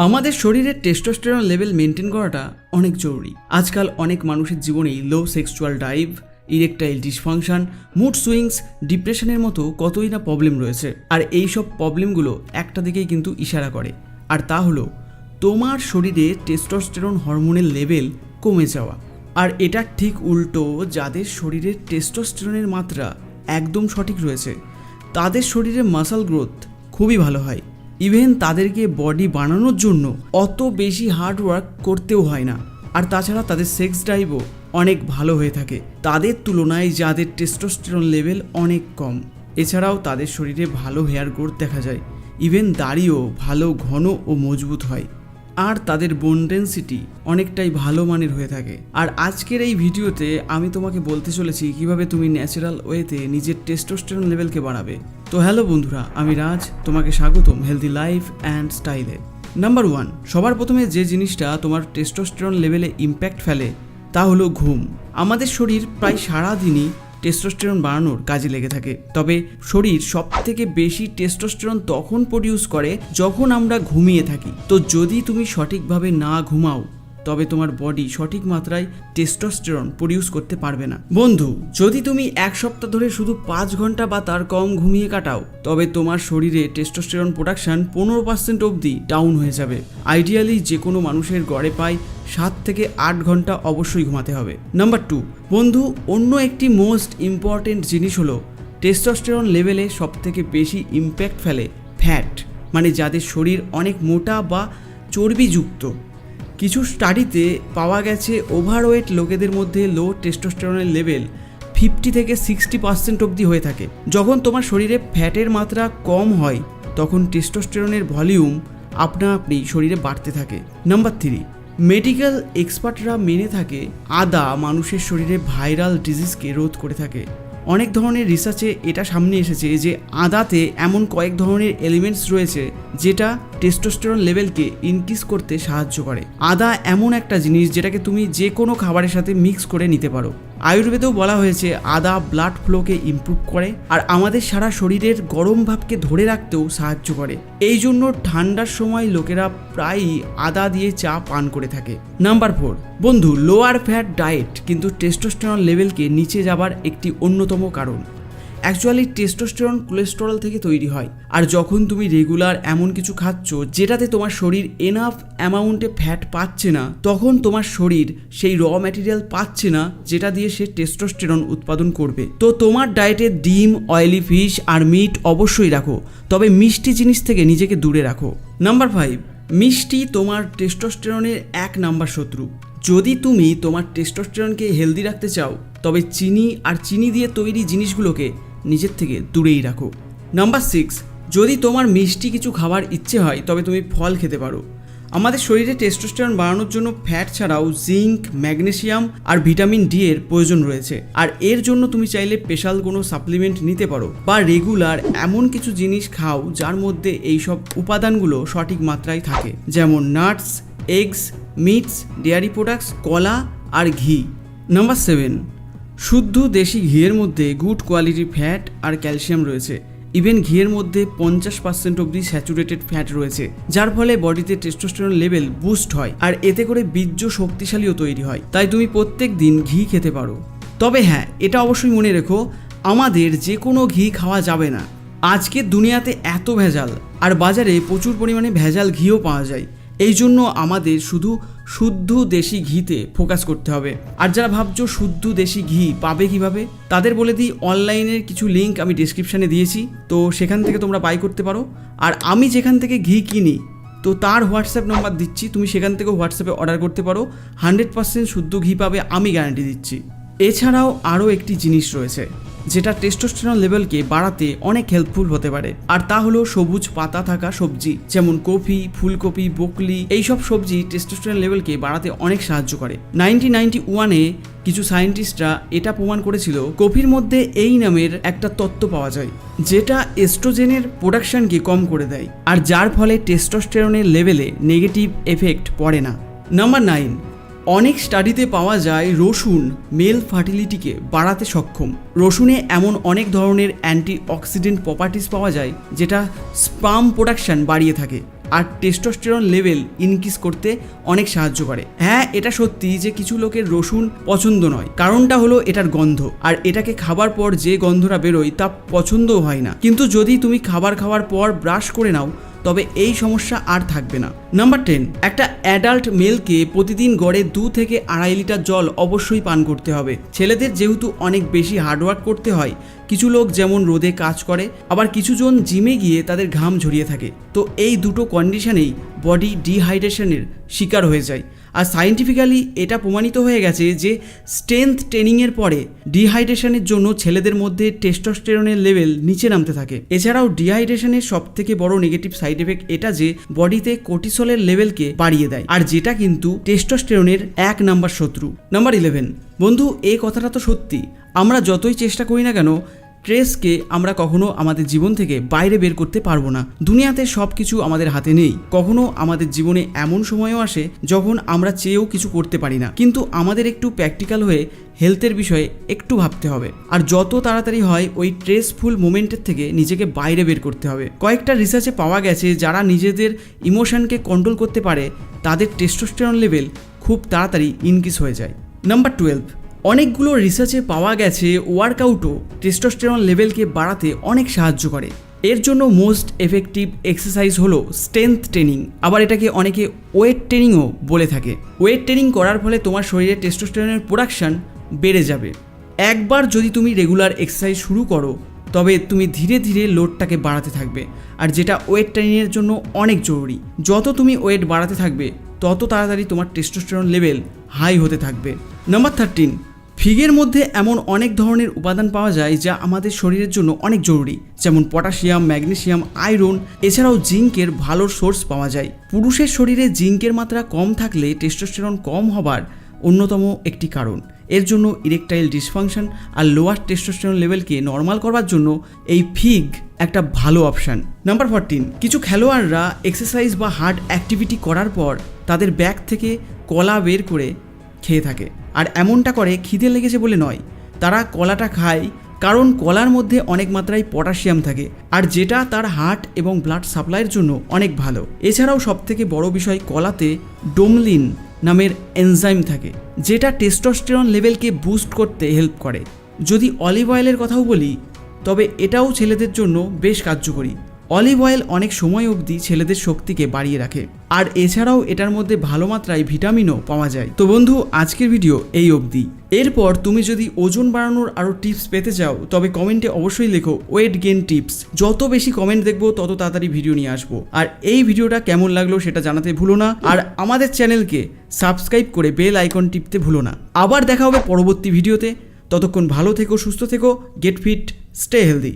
আমাদের শরীরের testosterone level maintain করাটা অনেক জরুরি। আজকাল অনেক মানুষের জীবনেই low sexual drive erectile dysfunction mood swings ডিপ্রেশনের মতো কতই না প্রবলেম রয়েছে। আর এই সব প্রবলেমগুলো একটা দিকেই কিন্তু ইশারা করে। আর তা হলো, তোমার শরীরে টেস্টোস্টেরন হরমোনের লেভেল কমে যাওয়া। আর এটা ঠিক উল্টো, যাদের শরীরে টেস্টোস্টেরনের মাত্রা একদম সঠিক রয়েছে, তাদের শরীরে মাসাল গ্রোথ খুবই ভালো হয়। ইভেন তাদেরকে বডি বানানোর জন্য অত বেশি হার্ড ওয়ার্ক করতেও হয় না। আর তাছাড়া তাদের সেক্স ড্রাইভও অনেক ভালো হয়ে থাকে। তাদের তুলনায় যাদের টেস্টোস্টেরন লেভেল অনেক কম। এছাড়াও তাদের শরীরে ভালো হেয়ার গ্রোথ দেখা যায়। ইভেন দাড়িও ভালো ঘন ও মজবুত হয়। আর তাদের বোন ডেন্সিটি অনেকটাই ভালো মানের হয়ে থাকে। আর আজকের এই ভিডিওতে আমি তোমাকে বলতে চলেছি কীভাবে তুমি ন্যাচারাল ওয়েতে নিজের টেস্টোস্টেরন লেভেলকে বাড়াবে। তো হ্যালো বন্ধুরা, আমি রাজ, তোমাকে স্বাগতম হেলদি লাইফ অ্যান্ড স্টাইলে নাম্বার ওয়ান সবার প্রথমে যে জিনিসটা তোমার টেস্টোস্টেরন লেভেলে ইম্প্যাক্ট ফেলে তা হলো ঘুম। আমাদের শরীর প্রায় সারাদিনই টেস্টোস্টেরন বাড়ানোর কাজে লেগে থাকে। তবে শরীর সব থেকে বেশি টেস্টোস্টেরন তখন প্রডিউস করে যখন আমরা ঘুমিয়ে থাকি। তো যদি তুমি সঠিকভাবে না ঘুমাও তবে তোমার বডি সঠিক মাত্রায় টেস্টোস্টেরন প্রডিউস করতে পারবে না। বন্ধু, যদি তুমি এক সপ্তাহ ধরে শুধু পাঁচ ঘণ্টা বা তার কম ঘুমিয়ে কাটাও, তবে তোমার শরীরে টেস্টোস্টেরন প্রোডাকশন পনেরো পার্সেন্ট অবধি ডাউন হয়ে যাবে। আইডিয়ালি যে কোনো মানুষের গড়ে পায় সাত থেকে আট ঘণ্টা অবশ্যই ঘুমাতে হবে। নাম্বার টু বন্ধু, অন্য একটি মোস্ট ইম্পর্টেন্ট জিনিস হলো টেস্টোস্টেরন লেভেলে সব থেকে বেশি ইম্প্যাক্ট ফেলে ফ্যাট মানে যাদের শরীর অনেক মোটা বা চর্বিযুক্ত। কিছু স্টাডিতে পাওয়া গেছে ওভারওয়েট লোকেদের মধ্যে লো টেস্টোস্টেরনের লেভেল ফিফটি থেকে সিক্সটি পার্সেন্ট অবধি হয়ে থাকে। যখন তোমার শরীরে ফ্যাটের মাত্রা কম হয়, তখন টেস্টোস্টেরনের ভলিউম আপনা আপনি শরীরে বাড়তে থাকে। নাম্বার থ্রি মেডিকেল এক্সপার্টরা মেনে থাকে আদা মানুষের শরীরে ভাইরাল ডিজিজকে রোধ করে থাকে। অনেক ধরনের রিসার্চে এটা সামনে এসেছে যে আদাতে এমন কয়েক ধরনের এলিমেন্টস রয়েছে যেটা টেস্টোস্টেরন লেভেলকে ইনক্রিজ করতে সাহায্য করে। আদা এমন একটা জিনিস যেটাকে তুমি যে কোনো খাবারের সাথে মিক্স করে নিতে পারো। আয়ুর্বেদেও বলা হয়েছে, আদা ব্লাড ফ্লোকে ইম্প্রুভ করে আর আমাদের সারা শরীরের গরম ভাবকে ধরে রাখতেও সাহায্য করে। এই জন্য ঠান্ডার সময় লোকেরা প্রায়ই আদা দিয়ে চা পান করে থাকে। নাম্বার ফোর বন্ধু লোয়ার ফ্যাট ডায়েট কিন্তু টেস্টোস্টেরন লেভেলকে নিচে যাবার একটি অন্যতম কারণ। অ্যাকচুয়ালি টেস্টোস্টেরন কোলেস্টেরল থেকে তৈরি হয়। আর যখন তুমি রেগুলার এমন কিছু খাচ্ছ, যেটাতে তোমার শরীর এনাফ অ্যামাউন্টে ফ্যাট পাচ্ছে না, তখন তোমার শরীর সেই র ম্যাটেরিয়াল পাচ্ছে না, যেটা দিয়ে সে টেস্টোস্টেরন উৎপাদন করবে। তো তোমার ডায়েটে ডিম অয়েলি ফিশ আর মিট অবশ্যই রাখো। তবে মিষ্টি জিনিস থেকে নিজেকে দূরে রাখো। নাম্বার ফাইভ মিষ্টি তোমার টেস্টোস্টেরনের এক নাম্বার শত্রু। যদি তুমি তোমার টেস্টোস্টেরনকে হেলদি রাখতে চাও, তবে চিনি আর চিনি দিয়ে তৈরি জিনিসগুলোকে নিজের থেকে দূরেই রাখো। নাম্বার সিক্স যদি তোমার মিষ্টি কিছু খাবার ইচ্ছে হয়, তবে তুমি ফল খেতে পারো। আমাদের শরীরে টেস্টোস্টেরন বাড়ানোর জন্য ফ্যাট ছাড়াও জিঙ্ক ম্যাগনেসিয়াম আর ভিটামিন ডি এর প্রয়োজন রয়েছে। আর এর জন্য তুমি চাইলে স্পেশাল কোনো সাপ্লিমেন্ট নিতে পারো বা রেগুলার এমন কিছু জিনিস খাও যার মধ্যে এইসব উপাদানগুলো সঠিক মাত্রায় থাকে। যেমন nuts eggs meats dairy products কলা আর ঘি। নাম্বার সেভেন শুদ্ধ দেশি ঘিয়ের মধ্যে গুড কোয়ালিটির ফ্যাট আর ক্যালসিয়াম রয়েছে। ইভেন ঘিয়ের মধ্যে পঞ্চাশ পার্সেন্ট অব্দি স্যাচুরেটেড ফ্যাট রয়েছে, যার ফলে বডিতে টেস্টোস্টেরন লেভেল বুস্ট হয় আর এতে করে বীর্য শক্তিশালীও তৈরি হয়। তাই তুমি প্রত্যেক দিন ঘি খেতে পারো। তবে হ্যাঁ এটা অবশ্যই মনে রেখো, আমাদের যে কোনো ঘি খাওয়া যাবে না। আজকের দুনিয়াতে এত ভেজাল, আর বাজারে প্রচুর পরিমাণে ভেজাল ঘিও পাওয়া যায়। এই জন্য আমাদের শুধু শুদ্ধ দেশি ঘিতে ফোকাস করতে হবে। আর যারা ভাবছ শুদ্ধ দেশি ঘি পাবে কীভাবে, তাদের বলে দিই অনলাইনের কিছু লিঙ্ক আমি ডিসক্রিপশানে দিয়েছি। তো সেখান থেকে তোমরা বাই করতে পারো। আর আমি যেখান থেকে ঘি কিনি, তো তার হোয়াটসঅ্যাপ নাম্বার দিচ্ছি। তুমি সেখান থেকে হোয়াটসঅ্যাপে অর্ডার করতে পারো। হান্ড্রেড পার্সেন্ট শুদ্ধ ঘি পাবে আমি গ্যারান্টি দিচ্ছি। এছাড়াও আরও একটি জিনিস রয়েছে। যেটা টেস্টোস্টেরন লেভেলকে বাড়াতে অনেক হেল্পফুল হতে পারে। আর তা হলো সবুজ পাতা থাকা সবজি, যেমন কফি, ফুলকপি, বকলি, এইসব সবজি টেস্টোস্টেরন লেভেলকে বাড়াতে অনেক সাহায্য করে। নাইনটিন নাইনটি ওয়ানে কিছু সায়েন্টিস্টরা এটা প্রমাণ করেছিল, কফির মধ্যে এই নামের একটা তত্ত্ব পাওয়া যায়, যেটা এস্ট্রোজেনের প্রোডাকশনকে কম করে দেয়, আর যার ফলে টেস্টোস্টেরনের লেভেলে নেগেটিভ এফেক্ট পড়ে না। নাম্বার নাইন অনেক স্টাডিতে পাওয়া যায় রসুন মেল ফার্টিলিটিকে বাড়াতে সক্ষম। রসুনে এমন অনেক ধরনের অ্যান্টি অক্সিডেন্ট প্রপার্টিস পাওয়া যায়, যেটা স্পাম প্রোডাকশন বাড়িয়ে থাকে আর টেস্টোস্টেরন লেভেল ইনক্রিজ করতে অনেক সাহায্য করে। হ্যাঁ এটা সত্যি যে কিছু লোকের রসুন পছন্দ নয়। কারণটা হলো এটার গন্ধ। আর এটাকে খাবার পর যে গন্ধটা বেরোয় তা পছন্দও হয় না। কিন্তু যদি তুমি খাবার খাওয়ার পর ব্রাশ করে নাও তবে এই সমস্যা আর থাকবে না। নাম্বার টেন একটা অ্যাডাল্ট মেলকে প্রতিদিন গড়ে দু থেকে আড়াই লিটার জল অবশ্যই পান করতে হবে। ছেলেদের যেহেতু অনেক বেশি হার্ডওয়ার্ক করতে হয়, কিছু লোক যেমন রোদে কাজ করে, আবার কিছুজন জিমে গিয়ে তাদের ঘাম ঝরিয়ে থাকে। তো এই দুটো কন্ডিশনেই বডি ডিহাইড্রেশনের শিকার হয়ে যায়। আর সায়েন্টিফিক্যালি এটা প্রমাণিত হয়ে গেছে যে স্ট্রেংথ ট্রেনিংয়ের পরে ডিহাইড্রেশনের জন্য ছেলেদের মধ্যে টেস্টোস্টেরনের লেভেল নিচে নামতে থাকে। এছাড়াও ডিহাইড্রেশনের সব থেকে বড় নেগেটিভ সাইড এফেক্ট এটা যে বডিতে কোর্টিসলের লেভেলকে বাড়িয়ে দেয়। আর যেটা কিন্তু টেস্টোস্টেরনের এক নাম্বার শত্রু। নাম্বার ইলেভেন বন্ধু, এই কথাটা তো সত্যি। আমরা যতই চেষ্টা করি না কেন স্ট্রেসকে আমরা কখনো আমাদের জীবন থেকে বাইরে বের করতে পারব না। দুনিয়াতে সব কিছু আমাদের হাতে নেই। কখনো আমাদের জীবনে এমন সময়ও আসে যখন আমরা চেয়েও কিছু করতে পারি না। কিন্তু আমাদের একটু প্র্যাকটিক্যাল হয়ে হেলথের বিষয়ে একটু ভাবতে হবে। আর যত তাড়াতাড়ি হয়, ওই স্ট্রেসফুল মোমেন্টের থেকে নিজেকে বাইরে বের করতে হবে। কয়েকটা রিসার্চে পাওয়া গেছে, যারা নিজেদের ইমোশনকে কন্ট্রোল করতে পারে, তাদের টেস্টোস্টেরন লেভেল খুব তাড়াতাড়ি ইনক্রিজ হয়ে যায়। নাম্বার টুয়েলভ অনেকগুলো রিসার্চে পাওয়া গেছে ওয়ার্কআউটও টেস্টোস্টেরন লেভেলকে বাড়াতে অনেক সাহায্য করে। এর জন্য মোস্ট এফেক্টিভ এক্সারসাইজ হলো স্ট্রেংথ ট্রেনিং আবার এটাকে অনেকে ওয়েট ট্রেনিংও বলে থাকে। ওয়েট ট্রেনিং করার ফলে তোমার শরীরে টেস্টোস্টেরনের প্রোডাকশন বেড়ে যাবে। একবার যদি তুমি রেগুলার এক্সারসাইজ শুরু করো, তবে তুমি ধীরে ধীরে লোডটাকে বাড়াতে থাকবে। আর যেটা ওয়েট ট্রেনিংয়ের জন্য অনেক জরুরি, যত তুমি ওয়েট বাড়াতে থাকবে, তত তাড়াতাড়ি তোমার টেস্টোস্টেরন লেভেল হাই হতে থাকবে। নাম্বার থার্টিন ফিগের মধ্যে এমন অনেক ধরনের উপাদান পাওয়া যায় যা আমাদের শরীরের জন্য অনেক জরুরি, যেমন পটাশিয়াম, ম্যাগনেসিয়াম, আয়রন, এছাড়াও জিঙ্কের ভালো সোর্স পাওয়া যায়। পুরুষের শরীরে জিঙ্কের মাত্রা কম থাকলে টেস্টোস্টেরন কম হবার অন্যতম একটি কারণ। এর জন্য ইরেকটাইল ডিসফাংশন আর লোয়ার টেস্টোস্টেরন লেভেলকে নর্মাল করবার জন্য এই ফিগ একটা ভালো অপশান। নাম্বার ফোরটিন, কিছু খেলোয়াড়রা এক্সারসাইজ বা হার্ড অ্যাক্টিভিটি করার পর তাদের ব্যাগ থেকে কলা বের করে খেয়ে থাকে। আর এমনটা করে খিদে লেগেছে বলে নয়। তারা কলাটা খায়, কারণ কলার মধ্যে অনেক মাত্রায় পটাশিয়াম থাকে। আর যেটা তার হার্ট এবং ব্লাড সাপ্লাইয়ের জন্য অনেক ভালো। এছাড়াও সবথেকে বড় বিষয় কলাতে ডোমলিন নামের এনজাইম থাকে, যেটা টেস্টোস্টেরন লেভেলকে বুস্ট করতে হেল্প করে। যদি অলিভ অয়েলের কথাও বলি, তবে এটাও ছেলেদের জন্য বেশ কার্যকরী। অলিভ অয়েল অনেক সময় অবধি ছেলেদের শক্তিকে বাড়িয়ে রাখে। আর এছাড়াও এটার মধ্যে ভালো মাত্রায় ভিটামিনও পাওয়া যায়। তো বন্ধু, আজকের ভিডিও এই অবধি। এরপর তুমি যদি ওজন বাড়ানোর আরও টিপস পেতে চাও, তবে কমেন্টে অবশ্যই লেখো ওয়েট গেন টিপস। যত বেশি কমেন্ট দেখব, তত তাড়াতাড়ি ভিডিও নিয়ে আসব। আর এই ভিডিওটা কেমন লাগল সেটা জানাতে ভুলো না। আর আমাদের চ্যানেলকে সাবস্ক্রাইব করে বেল আইকন টিপতে ভুলো না। আবার দেখা হবে পরবর্তী ভিডিওতে। ততক্ষণ ভালো থেকো, সুস্থ থেকো, গেট ফিট, স্টে হেলদি।